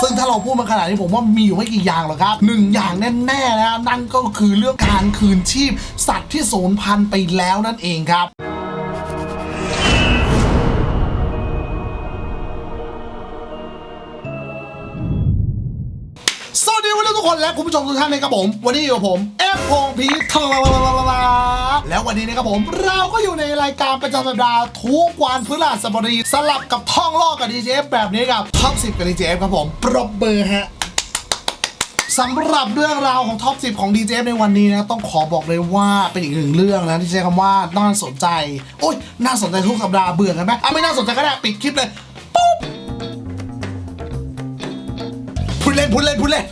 ซึ่งถ้าเราพูดมาขนาดนี้ผมว่ามีอยู่ไม่กี่อย่างหรอกครับหนึ่งอย่างแน่ๆนะครับนั่นก็คือเรื่องการคืนชีพ สัตว์ที่สูญพันธุ์ไปแล้วนั่นเองครับ กคนและคุณผู้ชมทุกท่านนะครับผม วันนี้อยู่กับผมเอฟพงพีทลาลาลาลาแล้ววันนี้นะครับผม เราก็อยู่ในรายการประจำสัปดาห์ทุกวันพฤหัสบดีสลับกับท่องลอกกับดีเจฟแบบนี้กับท็อป10กับดีเจฟครับผมปรบเบอร์ฮะสำหรับเรื่องราวของท็อป 10 ของ DJ ในวันนี้นะต้องขอบอกเลยว่าเป็นอีกหนึ่งเรื่องนะที่ใช้คำว่าน่าสนใจ โอ้ยน่าสนใจทุกสัปดาห์เบื่อกันไหมอะไม่น่าสนใจก็ได้ปิดคลิปเลยปุ๊บพูดเล่นพูดเล่นพูดเล่น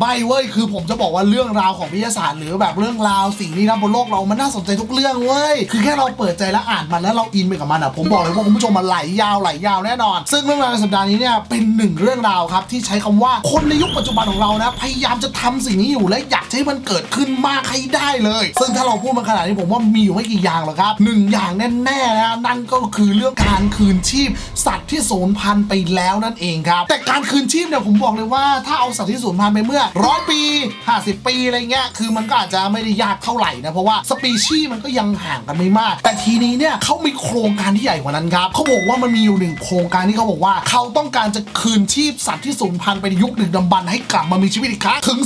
ไม่เว้ยคือผมจะบอกว่าเรื่องราวของวิทยาศาสตร์หรือแบบเรื่องราวสิ่งนี้นะบนโลกเรามันน่าสนใจทุกเรื่องเว้ยคือแค่เราเปิดใจแล้วอ่านมันแล้วเราอินไปกับมันอะผมบอกเลยว่าคุณผู้ชมมันไหลยาวไหลยาวแน่นอน ซึ่งเรื่องราวในสัปดาห์นี้เนี่ยเป็นหนึ่งเรื่องราวครับที่ใช้คำว่าคนในยุคปัจจุบันของเรานะพยายามจะทำสิ่งนี้อยู่และอยากให้มันเกิดขึ้นมากให้ได้เลย ซึ่งถ้าเราพูดมาขนาดนี้ผมว่ามีอยู่ไม่กี่อย่างหรอกครับหนึ่งอย่างแน่ๆนะนั่นก็คือเรื่องการคืนชีพ สัตว์ที่สูญพันธุ์ไปแล้วนั่นเองครับแต่การคืนชีพเนี่ยผมบอกเลยว่าถ้าเอาสัตว์ที่สูญพันธุ์ไปเมื่อร้อยปี 50 ปีอะไรเงี้ยคือมันก็อาจจะไม่ได้ยากเท่าไหร่นะเพราะว่าสปีชีส์มันก็ยังห่างกันไม่มาก แต่ทีนี้เนี่ยเขามีโครงการที่ใหญ่กว่านั้นครับเขาบอกว่ามันมีอยู่หนึ่งโครงการที่เขาบอกว่า เขาต้องการจะคืนชีพสัตว์ที่สูญพันธุ์ไปในยุคดึกดำบรรพ์ให้กลับมามีชีวิตอีกครั้งถึง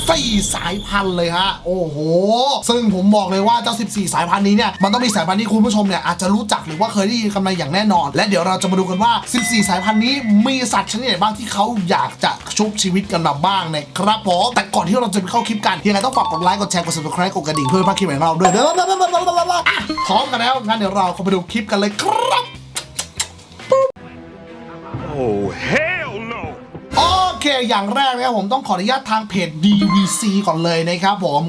14 สายพันธุ์เลยฮะโอ้โห ซึ่งผมบอกเลยว่าเจ้า 14 สายพันธุ์นี้เนี่ยมันต้องมีสายพันธุ์ที่คุณผู้ชมเนี่ยอาจจะรู้จักหรือว่าเคยได้ยินกันมาอย่างแน่นอน และเดี๋ยวเราจะมาดูกันว่า 14 สายพันธุ์นี้มีสัตว์ชนิดไหนบ้างที่เขาอยากจะชุบชีวิตกันมาบ้างนะครับผมแต่ก่อนที่เราจะไปเข้าคลิปกันยังไงต้องฝากกดไลค์กดแชร์กด subscribe กดกระดิ่งเพื่อพาคลิปของเราด้วยเด้อพร้อมกันแล้วงั้นเดี๋ยวเราเข้าไปดูคลิปกันเลยครับโอ้เฮ้ เค อย่างแรกนะครับผมต้องขออนุญาตทางเพจ DVC ก่อนเลยนะครับผม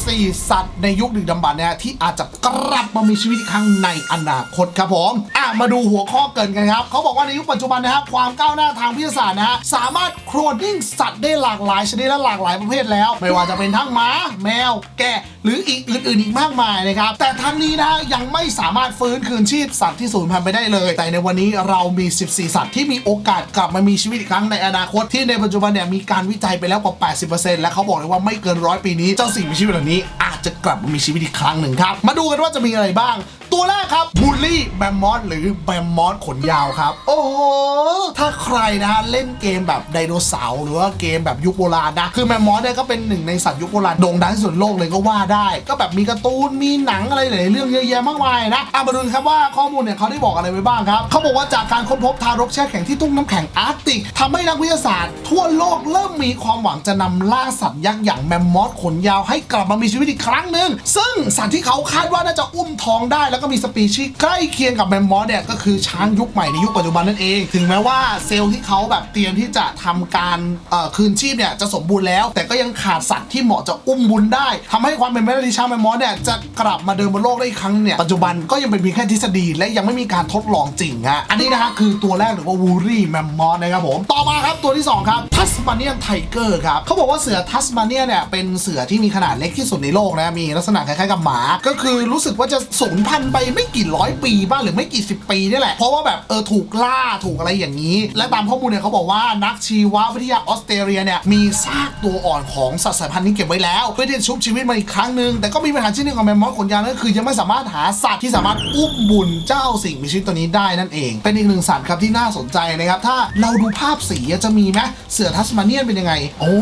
14 สัตว์ในยุคดึกดำบรรพ์นะฮะที่อาจจะกลับมามีชีวิตอีกครั้งในอนาคตครับผมอะมาดูหัวข้อเกินกันครับเขาบอกว่าในยุคปัจจุบันนะครับความก้าวหน้าทางวิทยาศาสตร์นะฮะสามารถโคลนนิ่งสัตว์ได้หลากหลายชนิดและหลากหลายประเภทแล้ว ไม่ว่าจะเป็นทั้งหมาแมว แกะหรืออีกอื่นๆอีกมากมายนะครับแต่ทั้งนี้นะฮะยังไม่สามารถฟื้นคืนชีพสัตว์ที่สูญพันธุ์ไปได้เลย แต่ในวันนี้เรามี 14 สัตว์ที่มีโอกาสกลับมามีชีวิตอีกครั้งในอนาคตที่ในปัจจุบันเนี่ยมีการวิจัยไปแล้วกว่า 80%และเขาบอกเลยว่าไม่เกินร้อยปีนี้เจ้าสิ่งมีชีวิตเหล่านี้อาจจะกลับมามีชีวิตอีกครั้งหนึ่งครับ มาดูกันว่าจะมีอะไรบ้าง ตัวแรกครับบูลลี่แบมมอสหรือแบมมอสขนยาวครับ โอ้โห ถ้าใครนะฮะเล่นเกมแบบไดโนเสาร์หรือว่าเกมแบบยุคโบราณนะ คือแบมมอสเนี่ยก็เป็นหนึ่งในสัตว์ยุคโบราณโด่งดังที่สุดในโลกเลยก็ว่าได้ ก็แบบมีการ์ตูนมีหนังอะไรหลายๆเรื่องเยอะแยะมากมายนะอะมาดูกันครับว่าข้อมูลเนี่ยเขาได้บอกอะไรไว้บ้างครับเขาบอกว่าจากการค้นพบทารกแช่แข็งที่ทุ่งน้ำแข็งอาร์กติกทำให้นักวิทยาศาสตร์ ทั่วโลกเริ่มมีความหวังจะนำล่าสัตว์ยักษ์อย่างแมมมอสขนยาวให้กลับมามีชีวิตอีกครั้งหนึ่งซึ่งสัตว์ที่เขาคาดว่าน่าจะอุ้มท้องได้แล้วก็มีสปีชีส์ใกล้เคียงกับแมมมอสเนี่ยก็คือช้างยุคใหม่ในยุคปัจจุบันนั่นเอง ถึงแม้ว่าเซลล์ที่เขาแบบเตรียมที่จะทำการคืนชีพเนี่ยจะสมบูรณ์แล้ว แต่ก็ยังขาดสัตว์ที่เหมาะจะอุ้มบุญได้ทำให้ความเป็นไปได้ที่ช้างแมมมอสเนี่ยจะกลับมาเดินบนโลกได้อีกครั้งเนี่ยปัจจุบันก็ยังเป็นเพียงแค่ทฤษฎีและยังไม่มีการทดลองจริงฮะอันนี้นะฮะคือตัวแรกหรือว่าวูรี่แมมมอสนะครับผมต่อมาครับตัวที่สองครับ มาเนียนไทเกอร์ครับเขาบอกว่าเสือทัสมาเนียเนี่ยเป็นเสือที่มีขนาดเล็กที่สุดในโลกนะมีลักษณะคล้ายๆกับหมา ก็คือรู้สึกว่าจะสูญพันธุ์ไปไม่กี่ร้อยปีบ้างหรือไม่กี่สิบปีนี่แหละ เพราะว่าแบบเออถูกล่าถูกอะไรอย่างนี้ และตามข้อมูลเนี่ยเขาบอกว่านักชีววิทยาออสเตรเลียเนี่ยมีซากตัวอ่อนของสัตว์สายพันธุ์นี้เก็บไว้แล้วเพื่อที่จะชุบชีวิตมาอีกครั้งหนึ่งแต่ก็มีปัญหาชิ้นหนึ่งของแมมมอสขนยาวนั่นก็คือยังไม่สามารถหาสัตว์ที่สามารถอุ้มบุญเจ้าสิ่งมีชีวิตตัวนี้ได้นั่นเอง เป็นอีกหนึ่งสัตว์ครับที่น่าสนใจนะครับถ้าเราดูภาพสีจะมีไหมเสือทัสมาเนียนเป็นยังไง โอ้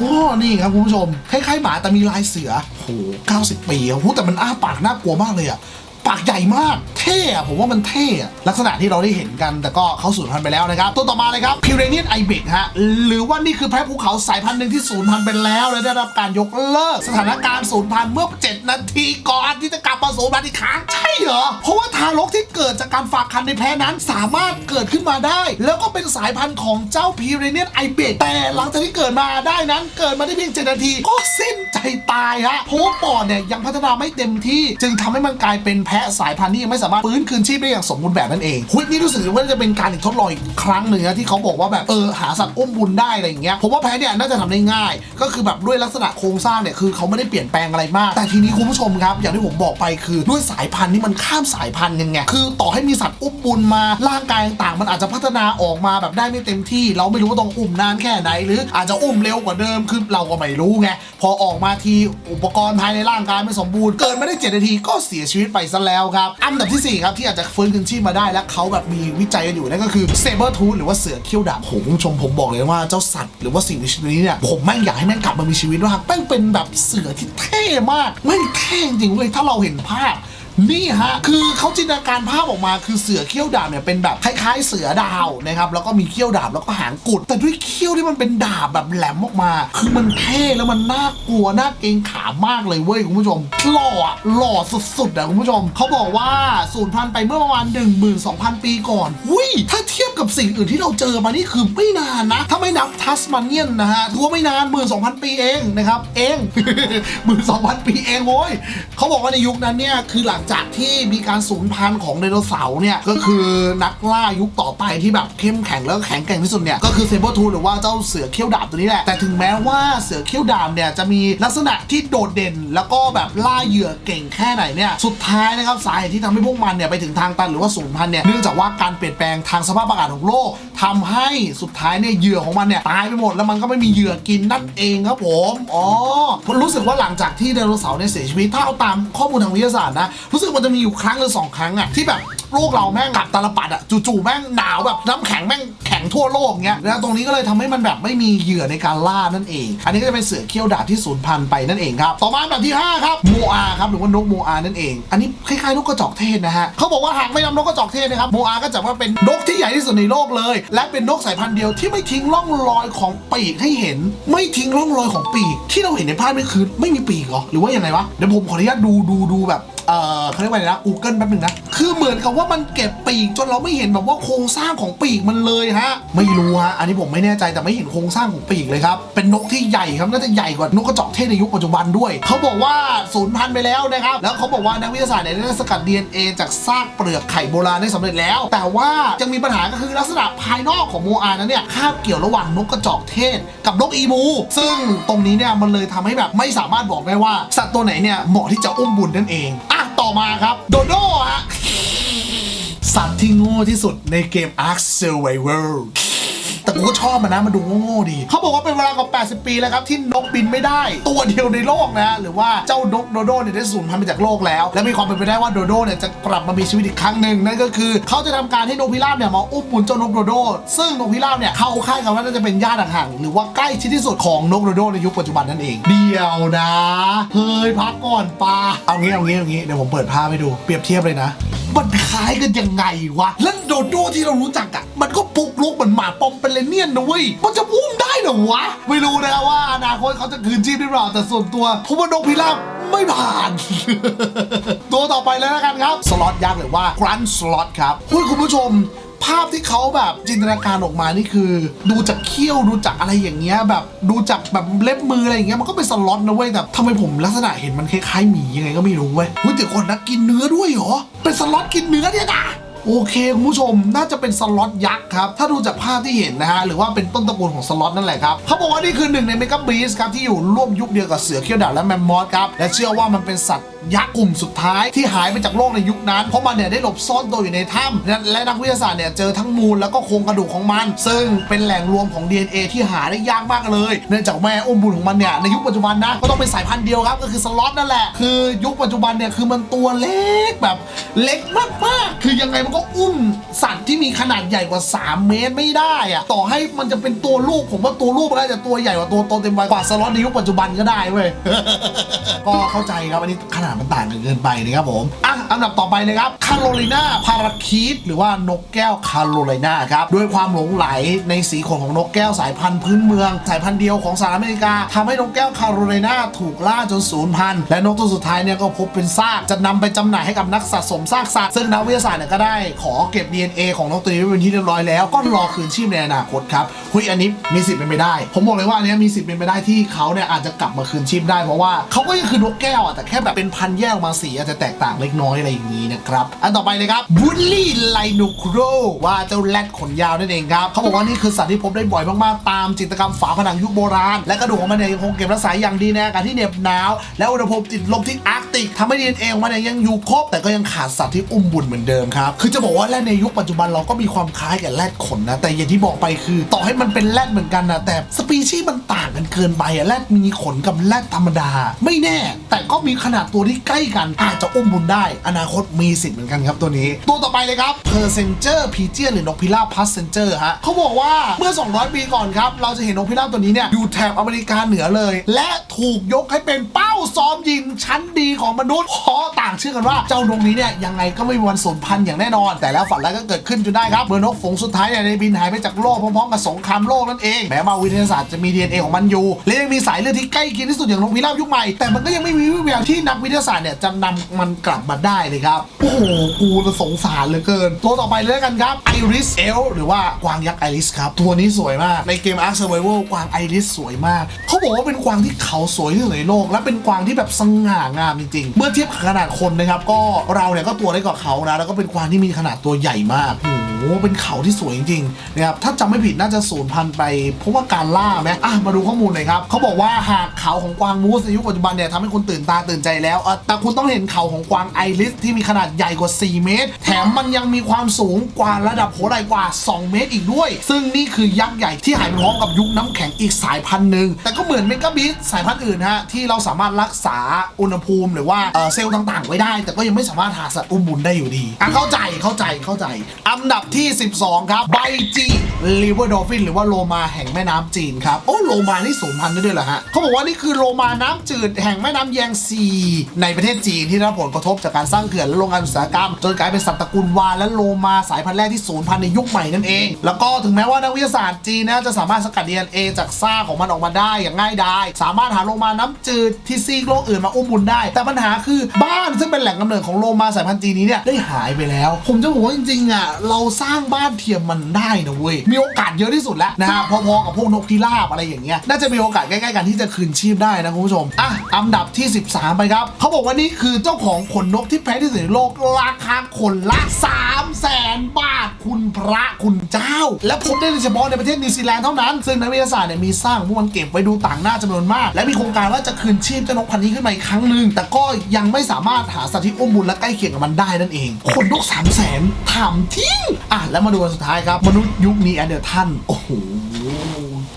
นี่ครับคุณผู้ชม คล้ายๆหมาแต่มีลายเสือโห90 ปีอะโหแต่มันอ้าปากน่ากลัวมากเลยอะ ปากใหญ่มาก เท่อะผมว่ามันเท่อะลักษณะที่เราได้เห็นกันแต่ก็เขาสูญพันธุ์ไปแล้วนะครับ ตัวต่อมาเลยครับพิเรเนียนไอเบกฮะหรือว่านี่คือแพะภูเขาสายพันธุ์หนึ่งที่สูญพันธุ์ไปแล้วและได้รับการยกเลิก สถานการณ์สูญพันธุ์เมื่อ 7 นาทีก่อนที่จะกลับมาสูญพันธุ์อีกครั้งใช่เหรอเพราะว่าทารกที่เกิดจากการฝากคันในแพะนั้นสามารถเกิดขึ้นมาได้ แล้วก็เป็นสายพันธุ์ของเจ้าพิเรเนียนไอเบกแต่หลังจากที่เกิดมาได้นั้นเกิดมาได้เพียง 7 นาทีก็สิ้นใจตายฮะเพราะว่าปอดเนี่ยยังพัฒนาไม่เต็มที่ จึงทำให้มันกลายเป็นแพะสายพันธุ์ที่ยังไม่สามารถฟื้นคืนชีพได้อย่างสมบูรณ์แบบนั่นเองคุยนี่รู้สึกว่าจะเป็นการอีกทดลองอีกครั้งหนึ่งนะที่เขาบอกว่าแบบเออหาสัตว์อุ้มบุญได้อะไรอย่างเงี้ยผมว่าแพะเนี่ยน่าจะทำได้ง่าย ก็คือแบบด้วยลักษณะโครงสร้างเนี่ยคือเขาไม่ได้เปลี่ยนแปลงอะไรมาก แต่ทีนี้คุณผู้ชมครับ อย่างที่ผมบอกไปคือด้วยสายพันธุ์นี่มันข้ามสายพันธุ์ยังไงคือต่อให้มีสัตว์อุ้มบุญมาร่างกายต่างมันอาจจะพัฒนาออกมาแบบได้ไม่เต็มที่ เราไม่รู้ว่าต้องอุ้มนานแค่ไหน หรืออาจจะอุ้มเร็วกว่าเดิมคือเราก็ไม่รู้ไงพอออกมาทีอุปกรณ์ภายในร่างกายไม่สมบูรณ์เกินไม่ได้7นาทีก็เสียชีวิตไปซะแล้วครับ อันดับที่สี่ครับที่อาจจะฟื้นคืนชีพมาได้และเขาแบบมีวิจัยกันอยู่นั่นก็คือเซเบอร์ทูหรือว่าเสือเขี้ยวดาบโหคุณผู้ชมผมบอกเลยว่าเจ้าสัตว์หรือว่าสิ่งมีชีวิตนี้เนี่ยผมแม่งอยากให้แม่งกลับมามีชีวิตว่ากแม่งเป็นแบบเสือที่เท่มากแม่งเท่จริงเลยถ้าเราเห็นภาพ นี่ฮะ คือเขาจินตนาการภาพออกมาคือเสือเขี้ยวดาบเนี่ยเป็นแบบคล้ายๆ เสือดาวนะครับ แล้วก็มีเขี้ยวดาบแล้วก็หางกุด แต่ด้วยเขี้ยวที่มันเป็นดาบแบบแหลมออกมา คือมันเท่แล้วมันน่ากลัวน่าเกรงขามากเลยเว้ยคุณผู้ชม หล่อหล่อสุดๆอะคุณผู้ชม เขาบอกว่าสูญพันธุ์ไปเมื่อประมาณ 12,000 ปีก่อนหุ้ยถ้าเทียบกับสิ่งอื่นที่เราเจอมานี่คือไม่นานนะ ถ้าไม่นับทัสมันเนียนนะฮะถือว่าไม่นาน 12,000 ปีเองนะครับ เอง 12,000 ปีเองโว้ยเขาบอกว่าในยุคนั้นเนี่ยคือหลังจากที่มีการสูญพันธุ์ของไดโนเสาร์เนี่ยก็คือนักล่ายุคต่อไปที่แบบเข้มแข็งแล้วแข็งแกร่งที่สุดเนี่ยก็คือเซเบอร์ทูหรือว่าเจ้าเสือเขี้ยวดาบตัวนี้แหละแต่ถึงแม้ว่าเสือเขี้ยวดาบเนี่ยจะมีลักษณะที่โดดเด่น แล้วก็แบบล่าเหยื่อเก่งแค่ไหนเนี่ยสุดท้ายนะครับสาเหตุที่ทำให้พวกมันเนี่ยไปถึงทางตันหรือว่าสูญพันธุ์เนี่ยเนื่องจากว่าการเปลี่ยนแปลงทางสภาพอากาศของโลกทำให้สุดท้ายเนี่ยเหยื่อของมันเนี่ยตายไปหมดแล้วมันก็ไม่มีเหยื่อกินนั่นเองครับผมอ๋อผมรู้สึกว่าหลังจากที่ไดโนเสาร์เนี่ยเสียชีวิตถ้าเอาตามข้อมูลทางวิทยาศาสตร์นะรู้สึกมันจะมีอยู่ครั้งหรือสองครั้งอะที่แบบ ลูกเราแม่งกับตาลปัดอะจู่ๆแม่งหนาวแบบน้ำแข็งแม่งแข็งทั่วโลกเงี้ยแล้วตรงนี้ก็เลยทำให้มันแบบไม่มีเหยื่อในการล่านั่นเอง อันนี้ก็จะเป็นเสือเขี้ยวดาบที่สูญพันธุ์ไปนั่นเองครับต่อมาอันดับที่ห้าครับโมอาครับหรือว่านกโมอานั่นเอง อันนี้คล้ายๆนกกระจอกเทศนะฮะเขาบอกว่าหากไม่นำนกกระจอกเทศนะครับโมอาก็จะว่าเป็นนกที่ใหญ่ที่สุดในโลกเลย และเป็นนกสายพันธุ์เดียวที่ไม่ทิ้งร่องรอยของปีกให้เห็น ไม่ทิ้งร่องรอยของปีก ที่เราเห็นในภาพนี่คือไม่มีปีกหรอหรือว่ายังไงวะเดี๋ยวผมขออนุญาตดูดูดูแบบเออเขาเรียกว่าอะไรนะ Google แป๊บนึงนะ คือเหมือนกับว่ามันเก็บปีกจนเราไม่เห็นแบบว่าโครงสร้างของปีกมันเลยฮะ ไม่รู้ฮะอันนี้ผมไม่แน่ใจแต่ไม่เห็นโครงสร้างของปีกเลยครับ เป็นนกที่ใหญ่ครับน่าจะใหญ่กว่านกกระจอกเทศในยุคปัจจุบันด้วยเขาบอกว่าสูญพันธุ์ไปแล้วนะครับ แล้วเขาบอกว่านักวิทยาศาสตร์เนี่ยได้สกัด DNA จากซากเปลือกไข่โบราณได้สำเร็จแล้ว แต่ว่ายังมีปัญหาก็คือลักษณะภายนอกของโมอานั้นเนี่ยคาบเกี่ยวระหว่างนกกระจอกเทศ กับนกอีมู ซึ่งตรงนี้เนี่ยมันเลยทำให้แบบไม่สามารถบอกได้ว่าสัตว์ตัวไหนเนี่ยเหมาะที่จะอุ้มบุญนั่นเองอะต่อมาครับโดโดฮะ สัตว์ที่โง่ที่สุดในเกม Ark Survival แต่กูก็ชอบมันนะมันดูโง่ๆดี เขาบอกว่าเป็นเวลากว่า 80 ปีแล้วครับ ที่นกบินไม่ได้ ตัวเดียวในโลกนะ หรือว่าเจ้านกโดโดเนี่ยได้สูญพันธุ์ไปจากโลกแล้ว และมีความเป็นไปได้ว่าโดโดเนี่ยจะกลับมามีชีวิตอีกครั้งหนึ่งนั่นก็คือ เขาจะทำการให้นกพิราบเนี่ยมาอุ้มบุญเจ้านกโดโด ซึ่งนกพิราบเนี่ยเข้าค่ายกันว่าน่าจะเป็นญาติห่างๆหรือว่าใกล้ชิดที่สุดของนกโดโดในยุคปัจจุบันนั่นเอง เดียวนะเฮ้ยพักก่อนปาเอางี้เอางี้เอางี้เดี๋ยวผมเปิดภาพให้ดูเปรียบเทียบเลยนะ มันคล้ายกันยังไงวะ แล้วโดโดที่เรารู้จักอะมันก็ปุกลุกเหมือนหมาปอมเป็นเลเนียนนะเว้ย มันจะอุ้มได้เหรอวะ ไม่รู้นะว่าอนาคตเขาจะคืนชีพหรือเปล่า แต่ส่วนตัวผมว่านกพิราบไม่ผ่าน ตัวต่อไปเลยแล้วกันครับ สล็อตยักษ์หรือว่า กรันสล็อตครับคุณผู้ชม ภาพที่เขาแบบจินตนาการออกมานี่คือ ดูจากเขี้ยวดูจากอะไรอย่างเงี้ยแบบดูจากแบบเล็บมืออะไรอย่างเงี้ยมันก็เป็นสล็อตนะเว้ยแต่ทำไมผมลักษณะเห็นมันคล้ายๆหมียังไงก็ไม่รู้เว้ยเฮ้ยเดี๋ยวก่อนนะกินเนื้อด้วยเหรอเป็นสล็อตกินเนื้อเนี่ยนะโอเคคุณผู้ชมน่าจะเป็นสล็อตยักษ์ครับ ถ้าดูจากภาพที่เห็นนะฮะ หรือว่าเป็นต้นตระกูลของสล็อตนั่นแหละครับเขาบอกว่านี่คือหนึ่งในเมกะบีสครับ ที่อยู่ร่วมยุคเดียวกับเสือเขี้ยวดาบและแมมมอสครับ และเชื่อว่ามันเป็นสัตว์ ยักษ์กลุ่มสุดท้ายที่หายไปจากโลกในยุคนั้น เพราะมันเนี่ยได้หลบซ่อนตัวอยู่ในถ้ำและและนักวิทยาศาสตร์เนี่ยเจอทั้งมูลแล้วก็โครงกระดูกของมัน ซึ่งเป็นแหล่งรวมของ DNA ที่หาได้ยากมากเลย เนื่องจากแม่อุ้มบุญของมันเนี่ยในยุคปัจจุบันนะก็ต้องเป็นสายพันธุ์เดียวครับก็คือสล็อตนั่นแหละคือยุคปัจจุบันเนี่ยคือมันตัวเล็กแบบเล็กมากๆคือยังไงมันก็อุ้มสัตว์ที่มีขนาดใหญ่กว่า 3 เมตรไม่ได้อะต่อให้มันจะเป็นตัวลูกผมว่าตัวลูกมันน่าจะตัวใหญ่กว่าตัวโตเต็มวัยกว่าสล็อตในยุคปัจจุบันก็ได้เว้ยก็เข้าใจครับอันนี้ขนาดมันต่างกันเกินไปนะครับผมอะอันดับต่อไปเลยครับคาโรไลนาพาราคีตหรือว่านกแก้วคาโรไลนาครับด้วยความหลงไหลในสีขนของนกแก้วสายพันธุ์พื้นเมือง สายพันธุ์เดียวของสหรัฐอเมริกาทำให้นกแก้วคาโรไลนาถูกล่าจนสูญพันธุ์และนกตัวสุดท้ายเนี่ยก็พบเป็นซากจะนำไปจำหน่ายให้กับนักสะสมซากสัตว์ซึ่งนักวิทยาศาสตร์เนี่ยก็ได้ขอเก็บ DNA ของนกตัวนี้ไว้เป็นที่เรียบร้อยแล้วก็รอคืนชีพในอนาคตครับคุยอันนี้มีสิทธิ์เป็นไปได้ ผมบอกเลยว่าอันนี้มีสิทธิ์เป็นไปได้ที่เขาเนี่ยอาจจะกลับมาคืนชีพได้เพราะว่าเขาก็ยังคือนกแก้วอะแต่แค่แบบเป็นพนพันธุ์แยกออกมาสีอาจจะแตกต่างเล็กน้อยอะไรอย่างนี้นะครับ อันต่อไปเลยครับบูลลี่ไลนูโครว่าเจ้าแรดขนยาวนั่นเองครับเขาบอกว่านี่คือสัตว์ที่พบได้บ่อยมากๆ ตามจิตรกรรมฝาผนังยุคโบราณ และกระดูกของมันเนี่ยยังคงเก็บรักษาอย่างดีในอากาศที่เหน็บหนาว และอุณหภูมิติดลบที่อาร์กติกทำให้ดีเอ็นเอของมันเนี่ยยังอยู่ครบ แต่ก็ยังขาดสัตว์ที่อุ้มบุญเหมือนเดิมครับคือจะบอกว่าแรดในยุคปัจจุบันเราก็มีความคล้ายกับแรดขนนะแต่อย่างที่บอกไปคือ ต่อให้มันเป็นแรดเหมือนกันนะแต่สปีชีส์มันต่างกันเกินไปอะแรดมีขนกับแรดธรรมดา ไม่แน่ แต่ก็มีขนาดตัวที่ใกล้กันอาจจะอุ้มบุญได้ อนาคตมีสิทธิ์เหมือนกันครับตัวนี้ ตัวต่อไปเลยครับ p e r c e n g e r p i g e o n หรือนกพิราบ p a s s e n g e r ฮะเขาบอกว่าเมื่อ 200 ปีก่อนครับ เราจะเห็นนกพิราบตัวนี้เนี่ยอยู่แถบอเมริกาเหนือเลย และถูกยกให้เป็นเป้าซ้อมยิงชั้นดีของมนุษย์เพราะต่างเชื่อกันว่าเจ้านกนี้เนี่ยยังไงก็ไม่มีวันสูญพันธุ์อย่างแน่นอน แต่แล้วฝันร้ายก็เกิดขึ้นจนได้ครับเมื่อนกฝูงสุดท้ายเนี่ยได้บินหายไปจากโลกพร้อมๆกับสงครามโลกนั่นเองแม้ว่าวิทยาศาสตร์จะมี DNA ของมันอยู่และยังมีสายเลือดที่ใกล้เคียงที่สุดอย่างนกพิราบยุคใหม่แต่มันก็ยังไม่มีวิแววที่นักวิทยาศาสตร์เนี่ยจะนำมันกลับมาได้เลยครับ โอ้โห กูจะสงสารเหลือเกิน ตัวต่อไปเลยกันครับไอริสเอลหรือว่ากวางยักษ์ไอริสครับ ตัวนี้สวยมาก ในเกม Ark Survival กวางไอริสสวยมาก เขาบอกว่าเป็นกวางที่เขาสวยที่สุดในโลก และเป็นกวางที่แบบสง่างามจริงๆ เมื่อเทียบขนาดคนนะครับ ก็เราเนี่ยก็ตัวเล็กกว่าเขานะ แล้วก็เป็นกวางที่มีขนาดตัวใหญ่มากโอ้โห เป็นเขาที่สวยจริงๆ นะครับ ถ้าจำไม่ผิดน่าจะสูญพันธุ์ไปเพราะว่าการล่าไหมอะ มาดูข้อมูลหน่อยครับ เขาบอกว่าหากเขาของกวางมูสในยุคปัจจุบันเนี่ยทำให้คุณตื่นตาตื่นใจแล้วเแต่คุณต้องเห็นเขาของกวางไอริสที่มีขนาดใหญ่กว่า 4 เมตร แถมมันยังมีความสูงกว่าระดับหัวไหล่กว่า 2 เมตรอีกด้วย ซึ่งนี่คือยักษ์ใหญ่ที่หายไปพร้อมกับยุคน้ำแข็งอีกสายพันธุ์หนึ่ง แต่ก็เหมือนเมกะบิสสายพันธุ์อื่นฮะ ที่เราสามารถรักษาอุณหภูมิหรือว่าเอ่อเซลล์ต่างๆ ไว้ได้ แต่ก็ยังไม่สามารถหาสัตว์อุ้มบุญได้อยู่ดีอะเข้าใจเข้าใจเข้าใจ อันดับที่ 12 ครับไบจีลิเวอร์ดอฟฟินหรือว่าโลมาแห่งแม่น้ำจีนครับโอ้โลมานี่สูญพันธุ์ได้ด้วยเหรอฮะเขาบอกว่านี่คือโลมาน้ำจืดแห่งแม่น้ำแยงซีในประเทศจีนที่ได้รับผลกระทบจากการสร้างเขื่อนและโรงงานอุตสาหกรรม จนกลายเป็นสัตว์ตระกูลวาและโลมาสายพันธุ์แรกที่สูญพันธุ์ในยุคใหม่นั่นเอง แล้วก็ถึงแม้ว่านักวิทยาศาสตร์จีนนะจะสามารถสกัด DNA จากซากของมันออกมาได้อย่างง่ายดายสามารถหาโลมาน้ำจืดที่ซีกโลกอื่นมาอุ้มบุญได้ แต่ปัญหาคือบ้านซึ่งเป็นแหล่งกำเนิดของโลมาสายพันธุ์จีนนี้เนี่ยได้หายไปแล้ว ผมจะบอกว่าจริงๆอะเราสร้างบ้านเทียมมันได้นะเว้ยมีโอกาสเยอะที่สุดแล้วนะฮะพอๆกับพวกนกพิราบอะไรอย่างเงี้ยน่าจะมีโอกาสใกล้ๆกันที่จะคืนชีพได้นะคุณผู้ชมอะอันดับที่ 13 ไปครับเขาบอกว่านี่คือเจ้าของขนนกที่แพงที่สุดในโลกราคาขนละ3 0 0แสนบาทคุณพระคุณเจ้า และพบได้เฉพาะในประเทศนิวซีแลนด์เท่านั้น ซึ่งนักวิทยาศาสตร์เนี่ยมีสร้างพวกมันเก็บไว้ดูต่างหน้าจำนวนมาก และมีโครงการว่าจะคืนชีพเจ้านกพันธุ์นี้ขึ้นมาอีกครั้งหนึ่งแต่ก็ยังไม่สามารถหาสัตว์ที่อุ้มบุญและใกล้เคียงกับมันได้นั่นเอง ขนนก3 0 0แสนถามทิ้งอะแล้วมาดูกันสุดท้ายครับมนุษย์ยุคนี้แอนเดอร์ทันโอ้โห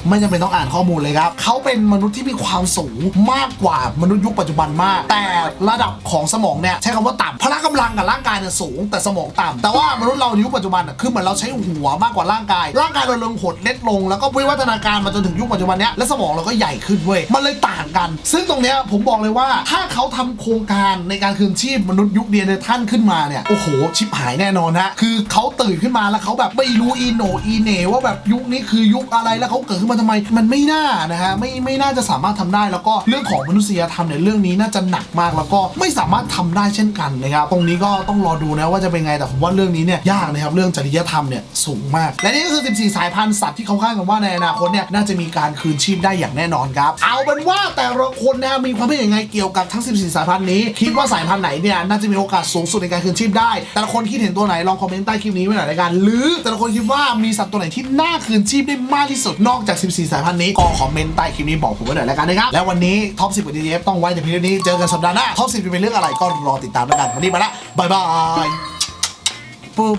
ไม่จำเป็นต้องอ่านข้อมูลเลยครับ เขาเป็นมนุษย์ที่มีความสูงมากกว่ามนุษย์ยุคปัจจุบันมาก แต่ระดับของสมองเนี่ยใช้คำว่าต่ำพละกำลังกับร่างกายเนี่ยสูง แต่สมองต่ำแต่ว่ามนุษย์เราในยุคปัจจุบันน่ะคือเหมือนเราใช้หัวมากกว่าร่างกาย ร่างกายเราลงหดเล็กลง แล้วก็วิวัฒนาการมาจนถึงยุคปัจจุบันเนี้ยและสมองเราก็ใหญ่ขึ้นเว้ยมันเลยต่างกัน ซึ่งตรงเนี้ยผมบอกเลยว่าถ้าเขาทำโครงการในการคืนชีพมนุษย์ยุคเดียนท่านขึ้นมาเนี่ยโอ้โหชิบหายแน่นอนฮะคือเขาตื่นขึ้นมาแล้วเขาแบบไม่รู้อีโนอีเนว่าแบบยุคนี้คือยุคอะไรแล้วเขาเกิดขึ้นมาทำไมมันไม่น่านะฮะไม่ไม่น่าจะสามารถทำได้แล้วก็เรื่องของมนุษยธรรมเนี่ยเรื่องนี้น่าจะหนักมากแล้วก็ไม่สามารถทำได้เช่นกันนะครับตรงนี้ก็ต้องรอดูนะว่าจะเป็นไงแต่ผมว่าเรื่องนี้เนี่ยยากนะครับเรื่องจริยธรรมเนี่ยสูงมาก และนี่ก็คือ 14 สายพันธุ์สัตว์ที่เขาคาดกันว่าในอนาคตเนี่ยน่าจะมีการคืนชีพได้อย่างแน่นอนครับ เอาเป็นว่าแต่ละคนนะมีความเห็นยังไงเกี่ยวกับทั้ง 14 สายพันธุ์นี้ คิดว่าสายพันธุ์ไหนเนี่ยน่าจะมีโอกาสสูงสุดในการคืนชีพได้ แต่ละคนคิดเห็นตัวไหนลองคอมเมนต์ใต้คลิปนี้ไว้หน่อยละกันหรือแต่ละคนคิดว่ามีสัตว์ตัวไหนที่น่าคืนชีพได้มากที่สุดนอกจาก14 สายพันธุ์นี้ก็คอมเมนต์ใต้คลิปนี้บอกผมไว้หน่อยแล้วกันนะครับ แล้ววันนี้ท็อป 10ของ DTF ต้องไว้แต่เพียงเท่านี้ เจอกันสัปดาห์หน้า ท็อป 10 จะเป็นเรื่องอะไรก็รอติดตามแล้วกัน วันนี้ไปละบายบายปุ๊บ